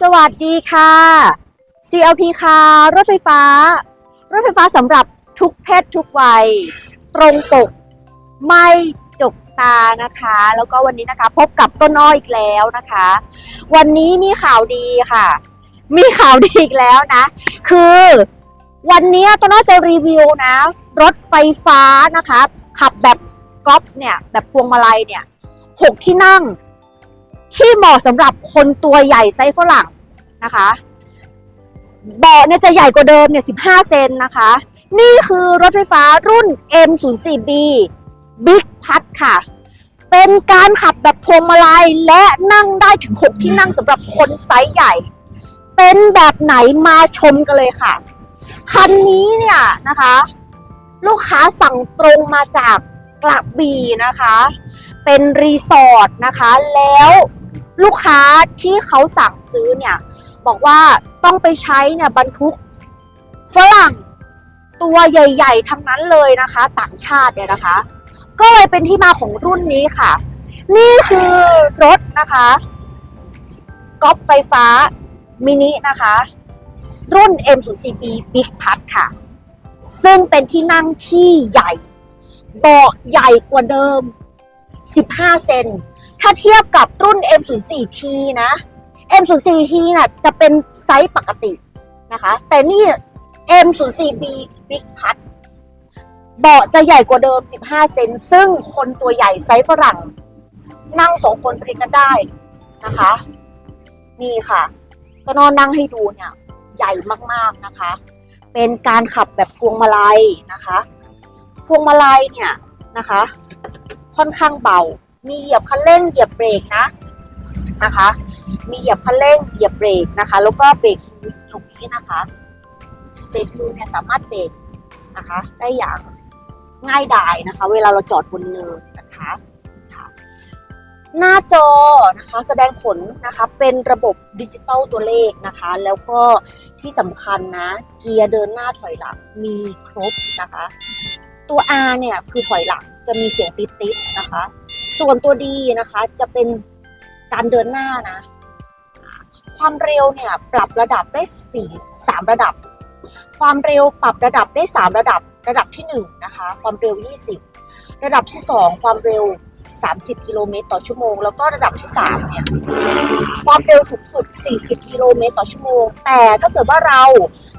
สวัสดีค่ะ CLP ค่ะ รถไฟฟ้า รถไฟฟ้าสำหรับทุกเพศทุกวัย ตรงปก ไม่จกตานะคะ แล้วก็วันนี้นะคะ พบกับต้นอ้ออีกแล้วนะคะ วันนี้มีข่าวดีค่ะ มีข่าวดีอีกแล้วนะ คือวันนี้ต้นอ้อจะรีวิวนะ รถไฟฟ้านะคะ ขับแบบก๊อปเนี่ย แบบพวงมาลัยเนี่ยหกที่นั่ง ที่เหมาะสำหรับคนตัวใหญ่ไซส์ฝรั่งนะคะเบาะเนี่ยจะใหญ่กว่าเดิมเนี่ย 15 เซนนะคะ นี่คือรถไฟฟ้ารุ่น M04B Big p a t ค่ะ เป็นการขับแบบพวงมาลัยและนั่งได้ถึง 6 ที่นั่งสำหรับคนไซส์ใหญ่ เป็นแบบไหนมาชมกันเลยค่ะ คันนี้เนี่ยนะคะ ลูกค้าสั่งตรงมาจากกระบี่นะคะ เป็นรีสอร์ทนะคะแล้ว ลูกค้าที่เขาสั่งซื้อเนี่ยบอกว่าต้องไปใช้เนี่ยบรรทุกฝรั่งตัวใหญ่ ๆ ทั้งนั้นเลยนะคะ ต่างชาติเนี่ยนะคะ ก็เลยเป็นที่มาของรุ่นนี้ค่ะ นี่คือรถนะคะก๊อปไฟฟ้ามินินะคะ รุ่น M04B Big p a t ค่ะ ซึ่งเป็นที่นั่งที่ใหญ่ เบาะใหญ่กว่าเดิม 15 เซน ถ้าเทียบกับรุ่น M04T นะ M04T น่ะจะเป็นไซส์ปกตินะคะ แต่นี่ M04B Big p a t เบาะจะใหญ่กว่าเดิม 15 เซน ซึ่งคนตัวใหญ่ไซส์ฝรั่ง นั่งสองคนพริงกันได้นะคะ นี่ค่ะก็นอนนั่งให้ดูเนี่ย ใหญ่มากๆนะคะ เป็นการขับแบบพวงมาลัยนะคะ พวงมาลัยเนี่ยนะคะ ค่อนข้างเบา มีเหยียบคันเร่งเหยียบเบรกนะนะคะ มีเหยียบคันเร่งเหยียบเบรกนะคะ แล้วก็เบรกมือตรงนี้นะคะเบรกมือเนี่ยสามารถเบรกนะคะ ได้อย่างง่ายดายนะคะ เวลาเราจอดบนเนินนะคะหน้าจอนะคะแสดงผลนะคะเป็นระบบดิจิตอลตัวเลขนะคะ แล้วก็ที่สำคัญนะ เกียร์เดินหน้าถอยหลังมีครบนะคะ ตัว R เนี่ยคือถอยหลังจะมีเสียงติ๊ดๆนะคะ ส่วนตัว D นะคะจะเป็นการเดินหน้านะ ความเร็วเนี่ยปรับระดับได้สี่สามระดับ ความเร็วปรับระดับได้สามระดับ ระดับที่หนึ่งนะคะ ความเร็ว20ระดับที่สองความเร็ว 30 กิโลเมตรต่อชั่วโมง แล้วก็ระดับที่สามเนี่ยความเร็วสูงสุด 40 กิโลเมตรต่อชั่วโมง แต่ถ้าเกิดว่าเรา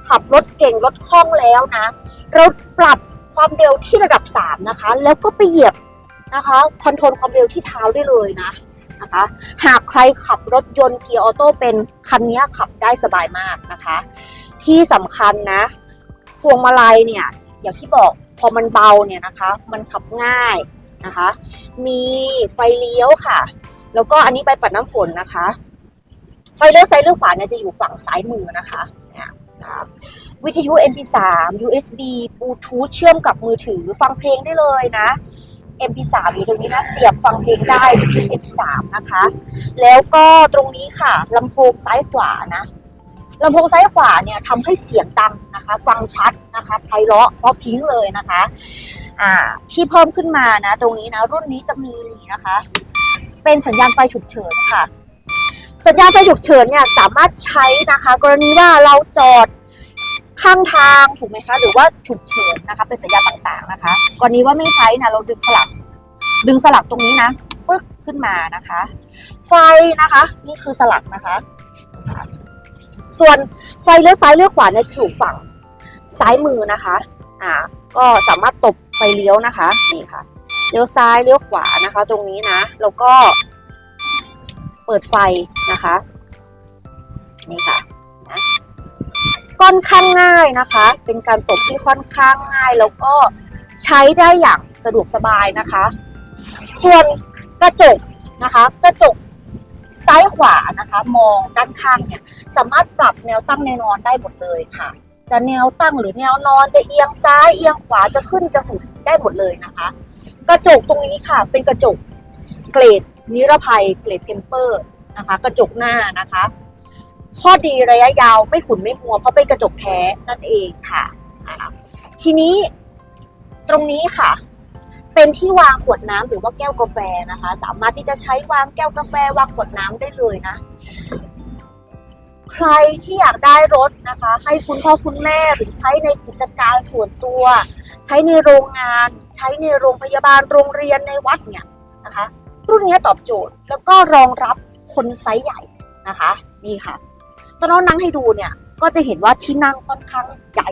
ขับรถเก่งรถคล่องแล้วนะ เราปรับความเร็วที่ระดับ 3 นะคะ แล้วก็ไปเหยียบ นะคะคอนโทรลความเร็วที่เท้าได้เลยนะนะคะ หากใครขับรถยนต์เกียร์ออโต้เป็นคันนี้ขับได้สบายมากนะคะ ที่สำคัญนะพวงมาลัยเนี่ยอย่างที่บอกพอมันเบาเนี่ยนะคะ มันขับง่ายนะคะ มีไฟเลี้ยวค่ะ แล้วก็อันนี้ใบปัดน้ำฝนนะคะ ไฟเลี้ยวซ้ายเลี้ยวขวาเนี่ยจะอยู่ฝั่งซ้ายมือนะคะเนี่ยนะครับวิทยุ MP3 USB Bluetooth เชื่อมกับมือถือฟังเพลงได้เลยนะ MP3 อยู่ตรงนี้นะ เสียบฟังเพลงได้ทยุ MP3 นะคะ แล้วก็ตรงนี้ค่ะลำโพงซ้ายขวานะลำโพงซ้ายขวาเนี่ยทำให้เสียงดังนะคะ ฟังชัดนะคะไพเราะเพราะพิ้งเลยนะคะอ่าที่เพิ่มขึ้นมานะ ตรงนี้นะรุ่นนี้จะมีนะคะ เป็นสัญญาณไฟฉุกเฉินค่ะ สัญญาณไฟฉุกเฉินเนี่ยสามารถใช้นะคะ กรณีว่าเราจอด ข้างทางถูกไหมคะ หรือว่าฉุกเฉินนะคะเป็นสัญญาณต่างๆนะคะกรณีว่าไม่ใช้นะเราดึงสลัก ดึงสลักตรงนี้นะปึ๊กขึ้นมานะคะ ไฟนะคะ นี่คือสลักนะคะ ส่วนไฟเลี้ยวซ้ายเลี้ยวขวาเนี่ยจะอยู่ฝั่งซ้ายมือนะคะอ่าก็สามารถตบไฟเลี้ยวนะคะนี่ค่ะเลี้ยวซ้ายเลี้ยวขวานะคะ ตรงนี้นะแล้วก็ เปิดไฟนะคะ นี่ค่ะนะ ค่อนข้างง่ายนะคะ เป็นการตบที่ค่อนข้างง่ายแล้วก็ใช้ได้อย่างสะดวกสบายนะคะ ส่วนกระจกนะคะ กระจกซ้ายขวานะคะ มองด้านข้างเนี่ยสามารถปรับแนวตั้งแนวนอนได้หมดเลยค่ะ จะแนวตั้งหรือแนวนอนจะเอียงซ้ายเอียงขวาจะขึ้นจะหุบได้หมดเลยนะคะ กระจกตรงนี้ค่ะ เป็นกระจกเกรดนิรภัยเกรดเทมเปอร์นะคะ กระจกหน้านะคะ ข้อดีระยะยาวไม่ขุ่นไม่มัว เพราะเป็นกระจกแท้นั่นเองค่ะทีนี้ตรงนี้ค่ะ เป็นที่วางขวดน้ำหรือว่าแก้วกาแฟนะคะ สามารถที่จะใช้วางแก้วกาแฟวางขวดน้ำได้เลยนะ ใครที่อยากได้รถนะคะ ให้คุณพ่อคุณแม่หรือใช้ในกิจการส่วนตัว ใช้ในโรงงาน ใช้ในโรงพยาบาลโรงเรียนในวัดเนี่ยนะคะ รุ่นนี้ตอบโจทย์แล้วก็รองรับคนไซส์ใหญ่นะคะ นี่ค่ะ ตอนน้องนั่งให้ดูเนี่ยก็จะเห็นว่าที่นั่งค่อนข้างใหญ่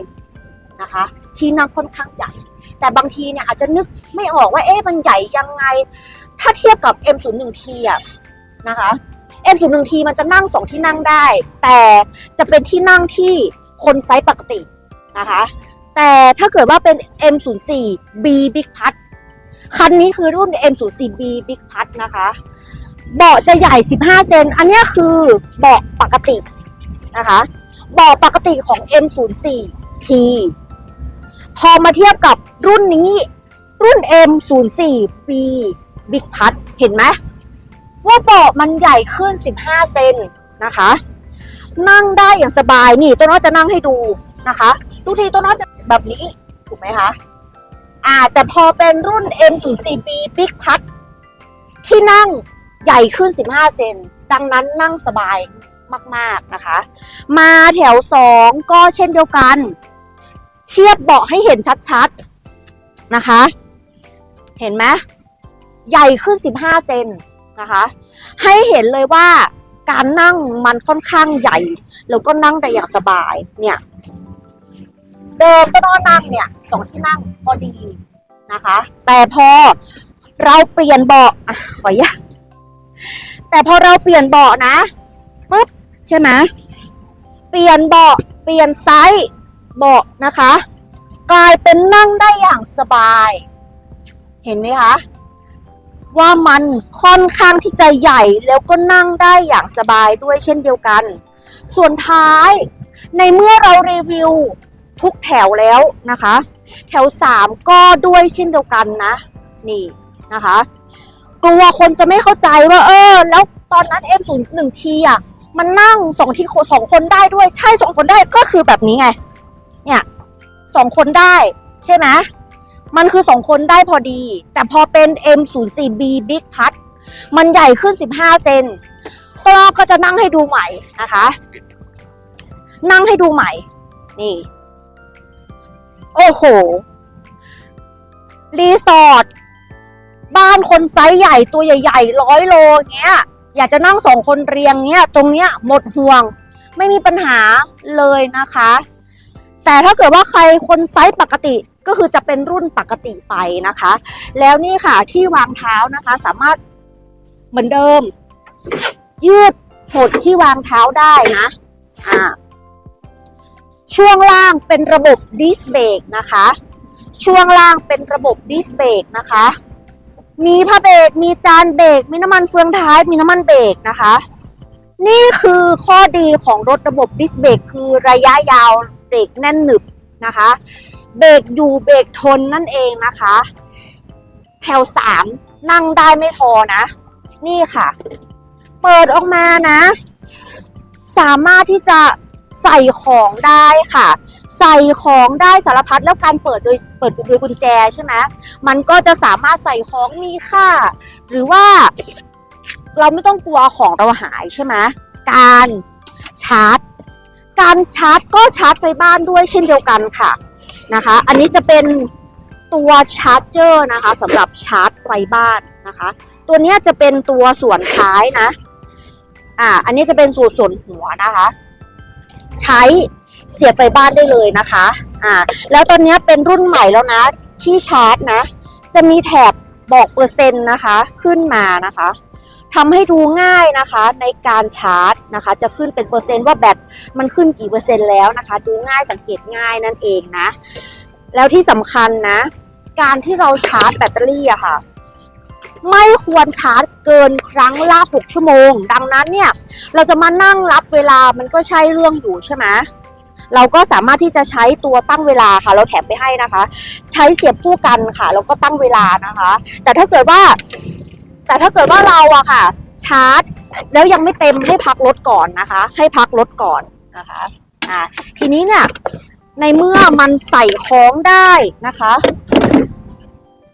นะคะ ที่นั่งค่อนข้างใหญ่ แต่บางทีเนี่ยอาจจะนึกไม่ออกว่าเอ๊ะมันใหญ่ยังไง ถ้าเทียบกับ M01T อะนะคะ M01T มันจะนั่งสองที่นั่งได้ แต่จะเป็นที่นั่งที่คนไซส์ปกตินะคะ แต่ถ้าเกิดว่าเป็น M04B Big p a t คันนี้คือรุ่น M04B Big p a t นะคะ เบาะจะใหญ่ 15 เซน อันนี้คือเบาะปกติ นะคะเบาะปกติของ M04T พอมาเทียบกับรุ่นนี้ รุ่น M04B Big p a t เห็นไหมว่าเบาะมันใหญ่ขึ้น 15 เซนนะคะ นั่งได้อย่างสบายนี่ตัวน้อยจะนั่งให้ดูนะคะทุกทีตัวน้อยจะแบบนี้ถูกไหมคะอ่าแต่พอเป็นรุ่น M04B Big p a t ที่นั่งใหญ่ขึ้น 15 เซนดังนั้นนั่งสบาย มาก ๆนะคะ มาแถว2ก็เช่นเดียวกัน เทียบเบาะให้เห็นชัดๆนะคะ เห็นไหมใหญ่ขึ้น 15 เซนนะคะ ให้เห็นเลยว่าการนั่งมันค่อนข้างใหญ่ แล้วก็นั่งได้อย่างสบายเนี่ยเดิมก็นอนนั่งเนี่ยสองที่นั่งพอดีนะคะ แต่พอเราเปลี่ยนเบาะอะขออนุญาตแต่พอเราเปลี่ยนเบาะนะ ช่ไหมเปลี่ยนเบาะเปลี่ยนไซส์เบาะนะคะ กลายเป็นนั่งได้อย่างสบาย เห็นไหมคะว่ามันค่อนข้างที่จะใหญ่แล้วก็นั่งได้อย่างสบายด้วยเช่นเดียวกัน ส่วนท้ายในเมื่อเรารีวิวทุกแถวแล้วนะคะ แถว 3 ก็ด้วยเช่นเดียวกันนะ นี่นะคะ กลัวคนจะไม่เข้าใจว่าเออ แล้วตอนนั้น M01 ทีอะ มันนั่งสองที่สองคนได้ด้วย ใช่สองคนได้ก็คือแบบนี้ไง เนี่ยสองคนได้ ใช่ไหมมันคือ2คนได้พอดี แต่พอเป็น M04B Big p a t มันใหญ่ขึ้น 15 เซนก็ก็จะนั่งให้ดูใหม่นะคะ นั่งให้ดูใหม่ นี่ โอ้โห รีสอร์ทบ้านคนไซส์ใหญ่ตัวใหญ่ๆร้อยโลเงี้ย อยากจะนั่งสองคนเรียงเงี้ยตรงเนี้ยหมดห่วง ไม่มีปัญหาเลยนะคะ แต่ถ้าเกิดว่าใครคนไซส์ปกติก็คือจะเป็นรุ่นปกติไปนะคะ แล้วนี่ค่ะที่วางเท้านะคะ สามารถเหมือนเดิม ยืดหดที่วางเท้าได้นะอ่าช่วงล่างเป็นระบบดิสเบรกนะคะ ช่วงล่างเป็นระบบดิสเบรกนะคะ มีผ้าเบรกมีจานเบรกมีน้ำมันเฟืองท้าย มีน้ำมันเบรกนะคะ นี่คือข้อดีของรถระบบดิสเบรกคือระยะยาวเบรกแน่นหนึบนะคะ เบรกอยู่เบรกทนนั่นเองนะคะ แถวสามนั่งได้ไม่พอนะ นี่ค่ะ เปิดออกมานะ สามารถที่จะ ใส่ของได้ค่ะ ใส่ของได้สารพัดแล้วการเปิดโดยเปิดโดยกุญแจใช่ไหมมันก็จะสามารถใส่ของมีค่า หรือว่าเราไม่ต้องกลัวของเราหายใช่ไหมการชาร์จ การชาร์จก็ชาร์จไฟบ้านด้วยเช่นเดียวกันค่ะนะคะ อันนี้จะเป็นตัวชาร์จเจอร์นะคะสำหรับชาร์จไฟบ้านนะคะ ตัวนี้จะเป็นตัวส่วนท้ายนะอ่าอันนี้จะเป็นส่วนส่วนหัวนะคะ ใช้เสียบไฟบ้านได้เลยนะคะอ่าแล้วตอนนี้เป็นรุ่นใหม่แล้วนะ ที่ชาร์จนะ จะมีแถบบอกเปอร์เซ็นต์นะคะขึ้นมานะคะทำให้ดูง่ายนะคะในการชาร์จนะคะ จะขึ้นเป็นเปอร์เซ็นต์ว่าแบตมันขึ้นกี่เปอร์เซ็นต์แล้วนะคะ ดูง่ายสังเกตง่ายนั่นเองนะ แล้วที่สำคัญนะ การที่เราชาร์จแบตเตอรี่อะค่ะ ไม่ควรชาร์จเกินครั้งละ6ชั่วโมง ดังนั้นเนี่ย เราจะมานั่งรับเวลามันก็ใช่เรื่องอยู่ใช่ไหมเราก็สามารถที่จะใช้ตัวตั้งเวลาค่ะ เราแถมไปให้นะคะ ใช้เสียบคู่กันค่ะ แล้วก็ตั้งเวลานะคะ แต่ถ้าเกิดว่า แต่ถ้าเกิดว่าเราอะค่ะ ชาร์จ แล้วยังไม่เต็มให้พักรถก่อนนะคะ ให้พักรถก่อนนะคะอ่าทีนี้เนี่ยในเมื่อมันใส่ของได้นะคะ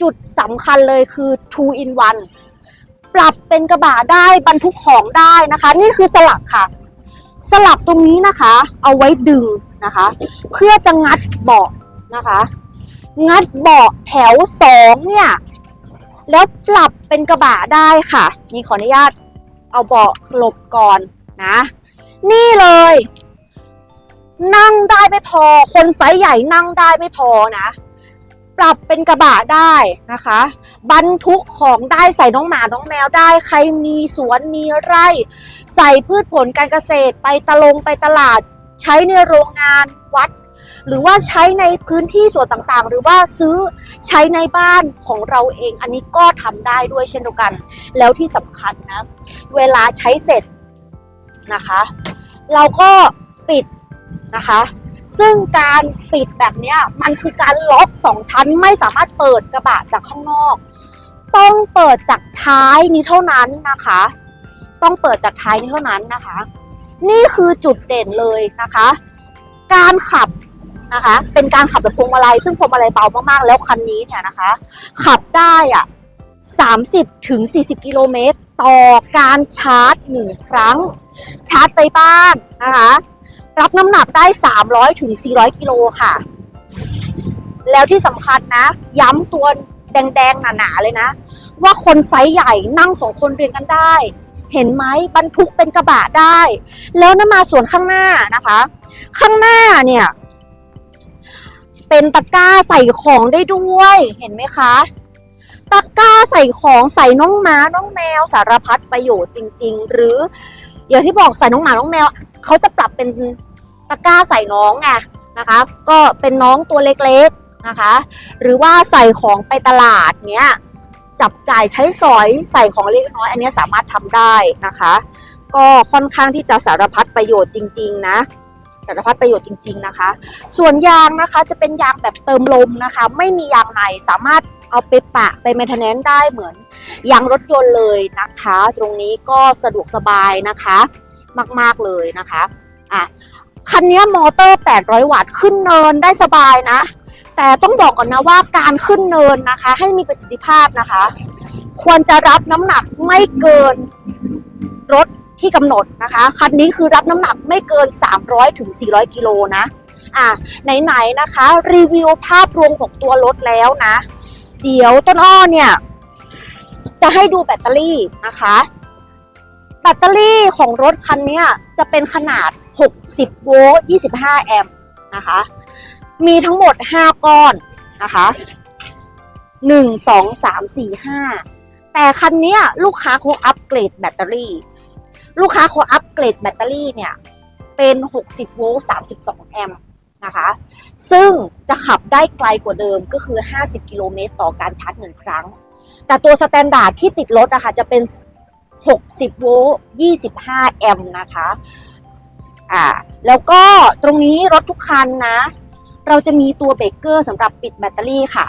จุดสำคัญเลยคือ two in one ปรับเป็นกระบะได้บรรทุกของได้นะคะ นี่คือสลักค่ะ สลับตรงนี้นะคะ เอาไว้ดึงนะคะ เพื่อจะงัดเบาะนะคะ งัดเบาะแถวสองเนี่ยแล้วปรับเป็นกระบะได้ค่ะ นี่ขออนุญาตเอาเบาะหลบก่อนนะ นี่เลย นั่งได้ไม่พอ คนไซส์ใหญ่นั่งได้ไม่พอนะ ปรับเป็นกระบะได้นะคะ บรรทุกของได้ใส่น้องหมาน้องแมวได้ ใครมีสวนมีไร่ ใส่พืชผลการเกษตรไปตะลงไปตลาด ใช้ในโรงงานวัด หรือว่าใช้ในพื้นที่ส่วนต่างๆ หรือว่าซื้อใช้ในบ้านของเราเอง อันนี้ก็ทำได้ด้วยเช่นเดียวกัน แล้วที่สำคัญนะ เวลาใช้เสร็จนะคะ เราก็ปิดนะคะ ซึ่งการปิดแบบนี้มันคือการล็อกสองชั้นไม่สามารถเปิดกระบะจากข้างนอก ต้องเปิดจากท้ายนี้เท่านั้นนะคะ ต้องเปิดจากท้ายนี้เท่านั้นนะคะ นี่คือจุดเด่นเลยนะคะ การขับนะคะ เป็นการขับแบบพวงมาลัยซึ่งพวงมาลัยเบามากๆ แล้วคันนี้เนี่ยนะคะ ขับได้อะ30ถึง40 กิโลเมตร ต่อการชาร์จหนึ่งครั้ง ชาร์จไปบ้านนะคะ รับน้ำหนักได้ 300ถึง400 กิโลค่ะ แล้วที่สำคัญนะ ย้ำตัวแดงๆหนาๆเลยนะ ว่าคนไซส์ใหญ่นั่งสองคนเรียนกันได้ เห็นไหมบรรทุกเป็นกระบะได้ แล้วน้ำมาส่วนข้างหน้านะคะ ข้างหน้าเนี่ย เป็นตะกร้าใส่ของได้ด้วย เห็นไหมคะตะกร้าใส่ของใส่น้องหมาน้องแมวสารพัดประโยชน์จริง ๆ หรืออย่างที่บอกใส่น้องหมาน้องแมวเขาจะปรับเป็น ตะกร้าใส่น้องไงนะคะ ก็เป็นน้องตัวเล็กๆนะคะ หรือว่าใส่ของไปตลาดเนี้ยจับจ่ายใช้สอยใส่ของเล็กน้อย อันนี้สามารถทำได้นะคะ ก็ค่อนข้างที่จะสารพัดประโยชน์จริง ๆ นะสารพัดประโยชน์จริง ๆนะคะ ส่วนยางนะคะจะเป็นยางแบบเติมลมนะคะ ไม่มียางในสามารถเอาไปปะไปเมนเทนแนนได้เหมือนยางรถยนต์เลยนะคะ ตรงนี้ก็สะดวกสบายนะคะ มากๆเลยนะคะอะ คันนี้มอเตอร์ 800 วัตต์ขึ้นเนินได้สบายนะ แต่ต้องบอกก่อนนะว่าการขึ้นเนินนะคะ ให้มีประสิทธิภาพนะคะ ควรจะรับน้ำหนักไม่เกินรถที่กำหนดนะคะ คันนี้คือรับน้ำหนักไม่เกิน 300ถึง400 กิโลนะ อะไหนๆนะคะ รีวิวภาพรวมของตัวรถแล้วนะ เดี๋ยวต้นอ้อเนี่ย จะให้ดูแบตเตอรี่นะคะ แบตเตอรี่ของรถคันนี้จะเป็นขนาด 60 โวลต์ 25 แอมป์นะคะ มีทั้งหมด 5 ก้อนนะคะ 1 2 3 4 5 แต่คันนี้ลูกค้าเขาอัปเกรดแบตเตอรี่ ลูกค้าเขาอัปเกรดแบตเตอรี่เนี่ย เป็น 60 โวลต์ 32 แอมป์นะคะ ซึ่งจะขับได้ไกลกว่าเดิมก็คือ 50 กิโลเมตรต่อการชาร์จหนึ่งครั้ง แต่ตัวสแตนดาร์ดที่ติดรถนะคะจะเป็น 60 โวลต์ 25 แอมป์นะคะ อ่าแล้วก็ตรงนี้รถทุกคันนะ เราจะมีตัวเบรกเกอร์สำหรับปิดแบตเตอรี่ค่ะ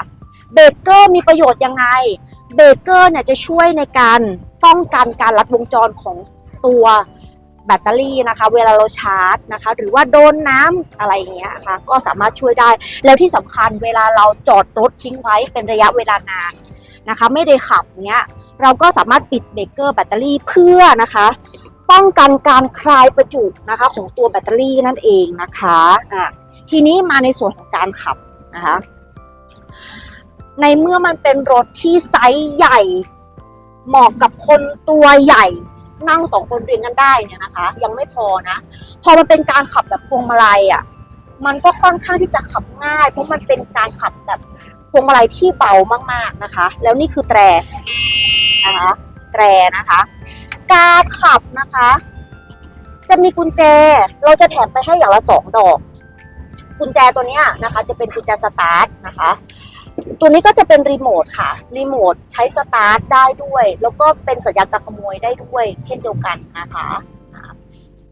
เบรกเกอร์มีประโยชน์ยังไง เบรกเกอร์เนี่ยจะช่วยในการป้องกันการลัดวงจรของตัวแบตเตอรี่นะคะ เวลาเราชาร์จนะคะ หรือว่าโดนน้ำอะไรอย่างเงี้ยค่ะ ก็สามารถช่วยได้ แล้วที่สำคัญเวลาเราจอดรถทิ้งไว้เป็นระยะเวลานานนะคะ ไม่ได้ขับเนี้ยเราก็สามารถปิดเบรกเกอร์แบตเตอรี่เพื่อนะคะ ป้องกันการคลายประจุนะคะ ของตัวแบตเตอรี่นั่นเองนะคะอะทีนี้มาในส่วนของการขับนะคะในเมื่อมันเป็นรถที่ไซส์ใหญ่ เหมาะกับคนตัวใหญ่นั่งสองคนเรียงกันได้เนี่ยนะคะ ยังไม่พอนะ พอมันเป็นการขับแบบพวงมาลัยอะมันก็ค่อนข้างที่จะขับง่าย เพราะมันเป็นการขับแบบพวงมาลัยที่เบามากๆนะคะ แล้วนี่คือแตรนะคะแตรนะคะ การขับนะคะ จะมีกุญแจ เราจะแถมไปให้อย่างละสองดอก กุญแจตัวนี้นะคะ จะเป็นกุญแจสตาร์ทนะคะ ตัวนี้ก็จะเป็นรีโมทค่ะ รีโมทใช้สตาร์ทได้ด้วย แล้วก็เป็นสัญญาณการขโมยได้ด้วย เช่นเดียวกันนะคะ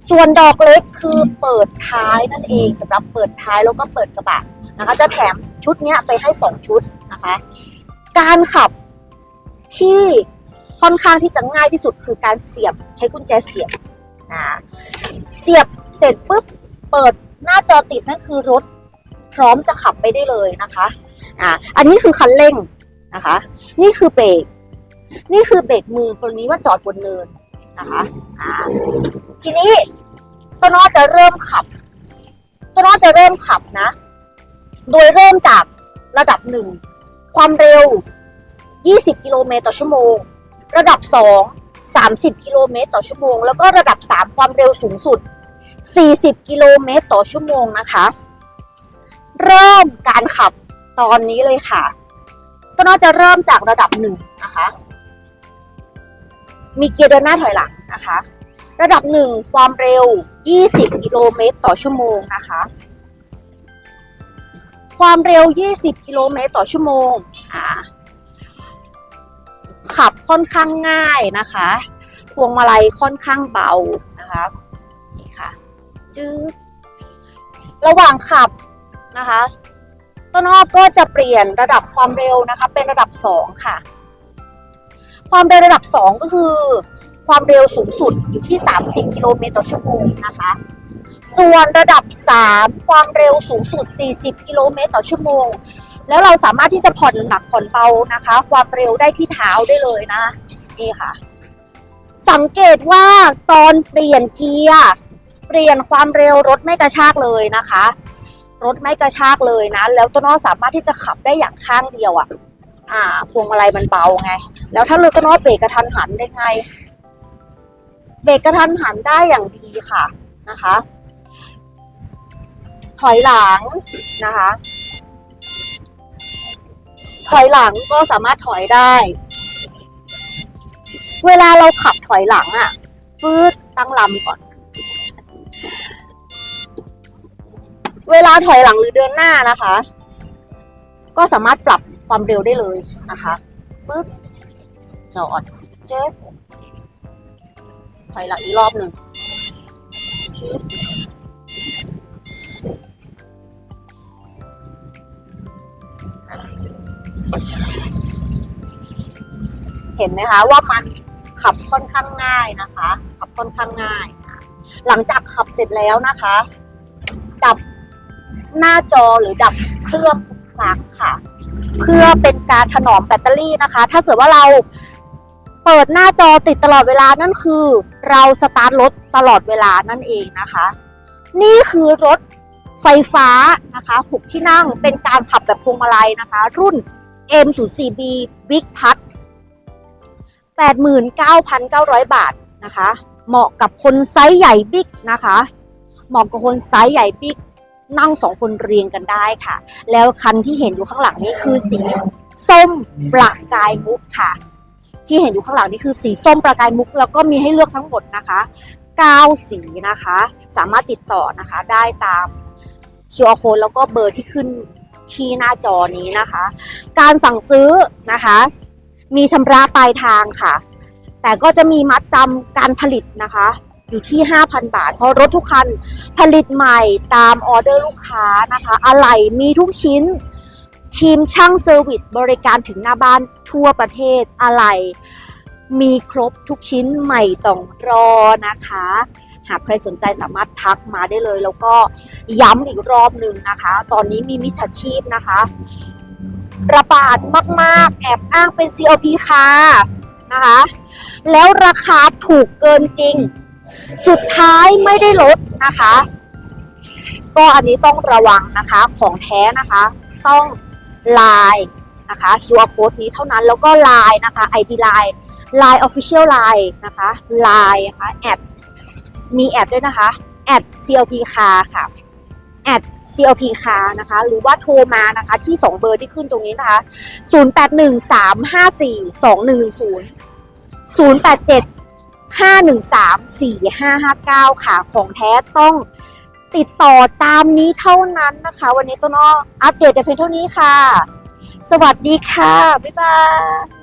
ส่วนดอกเล็กคือเปิดท้ายนั่นเองสำหรับเปิดท้ายแล้วก็เปิดกระบะนะคะ จะแถมชุดเนี้ยไปให้สองชุดนะคะ การขับที่ ค่อนข้างที่จะง่ายที่สุดคือการเสียบใช้กุญแจเสียบนะเสียบเสร็จปุ๊บเปิดหน้าจอติดนั่นคือรถพร้อมจะขับไปได้เลยนะคะอ่าอันนี้คือคันเร่งนะคะ นี่คือเบรกนี่คือเบรกมือกรณีว่าจอดบนเนินนะคะอ่าทีนี้ต้นอ้อจะเริ่มขับต้นอ้อจะเริ่มขับนะ โดยเริ่มจากระดับหนึ่งความเร็ว 20 กิโลเมตรต่อชั่วโมง ระดับ 2 30 กิโลเมตรต่อชั่วโมง แล้วก็ระดับ 3 ความเร็วสูงสุด 40 กิโลเมตรต่อชั่วโมงนะคะ เริ่มการขับตอนนี้เลยค่ะ ก็น่าจะเริ่มจากระดับหนึ่งนะคะ มีเกียร์เดินหน้าถอยหลังนะคะ ระดับหนึ่งความเร็ว 20 กิโลเมตรต่อชั่วโมงนะคะ ความเร็ว 20 กิโลเมตรต่อชั่วโมงอ่า ขับค่อนข้างง่ายนะคะพวงมาลัยค่อนข้างเบานะคะนี่ค่ะจืดระหว่างขับนะคะ ต้นอ้อก็จะเปลี่ยนระดับความเร็วนะคะ เป็นระดับ 2 ค่ะ ความเร็วระดับ 2 ก็คือ ความเร็วสูงสุดอยู่ที่ 30 กิโลเมตรต่อชั่วโมงนะคะ ส่วนระดับ 3 ความเร็วสูงสุด 40 กิโลเมตรต่อชั่วโมง แล้วเราสามารถที่จะผ่อนหนักผ่อนเบานะคะ ความเร็วได้ที่เท้าได้เลยนะนี่ค่ะ สังเกตว่าตอนเปลี่ยนเกียร์เปลี่ยนความเร็วรถไม่กระชากเลยนะคะ รถไม่กระชากเลยนะ แล้วต้นอ้อสามารถที่จะขับได้อย่างข้างเดียวอะ่ะอ่าพวงมาลัยมันเบาไง แล้วถ้าเลยต้นอ้อเบรกกระทันหันได้ไงเบรกกระทันหันได้อย่างดีค่ะนะคะ ถอยหลังนะคะ ถอยหลังก็สามารถถอยได้ เวลาเราขับถอยหลังอะ่ะฟืดตั้งลำก่อน เวลาถอยหลังหรือเดินหน้านะคะ ก็สามารถปรับความเร็วได้เลยนะคะปึ๊บจอดเจ๊ถอยหลังอีกรอบหนึ่งจึ๊บ เห็นไหมคะว่ามันขับค่อนข้างง่ายนะคะ ขับค่อนข้างง่ายนะหลังจากขับเสร็จแล้วนะคะ ดับหน้าจอหรือดับเครื่องทุกครั้งค่ะ เพื่อเป็นการถนอมแบตเตอรี่นะคะ ถ้าเกิดว่าเราเปิดหน้าจอติดตลอดเวลานั่นคือ เราสตาร์ทรถตลอดเวลานั่นเองนะคะ นี่คือรถไฟฟ้านะคะ6ที่นั่งเป็นการขับแบบพวงมาลัยนะคะ รุ่น M04B Big p a t 89,900 บาทนะคะ เหมาะกับคนไซส์ใหญ่บิ๊กนะคะ เหมาะกับคนไซส์ใหญ่บิ๊กนั่งสองคนเรียงกันได้ค่ะ แล้วคันที่เห็นอยู่ข้างหลังนี้คือสีส้มประกายมุกค่ะ ที่เห็นอยู่ข้างหลังนี่คือสีส้มประกายมุก แล้วก็มีให้เลือกทั้งหมดนะคะ9สีนะคะ สามารถติดต่อนะคะได้ตาม QR code แล้วก็เบอร์ที่ขึ้นที่หน้าจอนี้นะคะ การสั่งซื้อนะคะ มีชำระปลายทางค่ะ แต่ก็จะมีมัดจำการผลิตนะคะ อยู่ที่ 5,000 บาท เพราะรถทุกคันผลิตใหม่ตามออเดอร์ลูกค้านะคะ อะไหล่มีทุกชิ้น ทีมช่างเซอร์วิสบริการถึงหน้าบ้านทั่วประเทศอะไหล่มีครบทุกชิ้นใหม่ต้องรอนะคะ หากใครสนใจสามารถทักมาได้เลย แล้วก็ย้ำอีกรอบหนึ่งนะคะ ตอนนี้มีมิจฉาชีพนะคะ ระบาดมากๆ แอบอ้างเป็น COP ค่ะนะคะ แล้วราคาถูกเกินจริง สุดท้ายไม่ได้ลดนะคะ ก็อันนี้ต้องระวังนะคะของแท้นะคะ ต้องไลน์นะคะ QR code นี้เท่านั้นแล้วก็ไลน์นะคะ ID ไลน์ Line Official Line นะคะไลน์นะคะแอดมีแอดด้วยนะคะแอด CLP คาค่ะแอด CLP คานะคะ หรือว่าโทรมานะคะ ที่ 2 เบอร์ที่ขึ้นตรงนี้นะคะ 0813542110 0875134559 ค่ะ ของแท้ต้องติดต่อตามนี้เท่านั้นนะคะ วันนี้ต้นอ้ออัปเดตแต่เพียงเท่านี้ค่ะ สวัสดีค่ะ บ๊ายบาย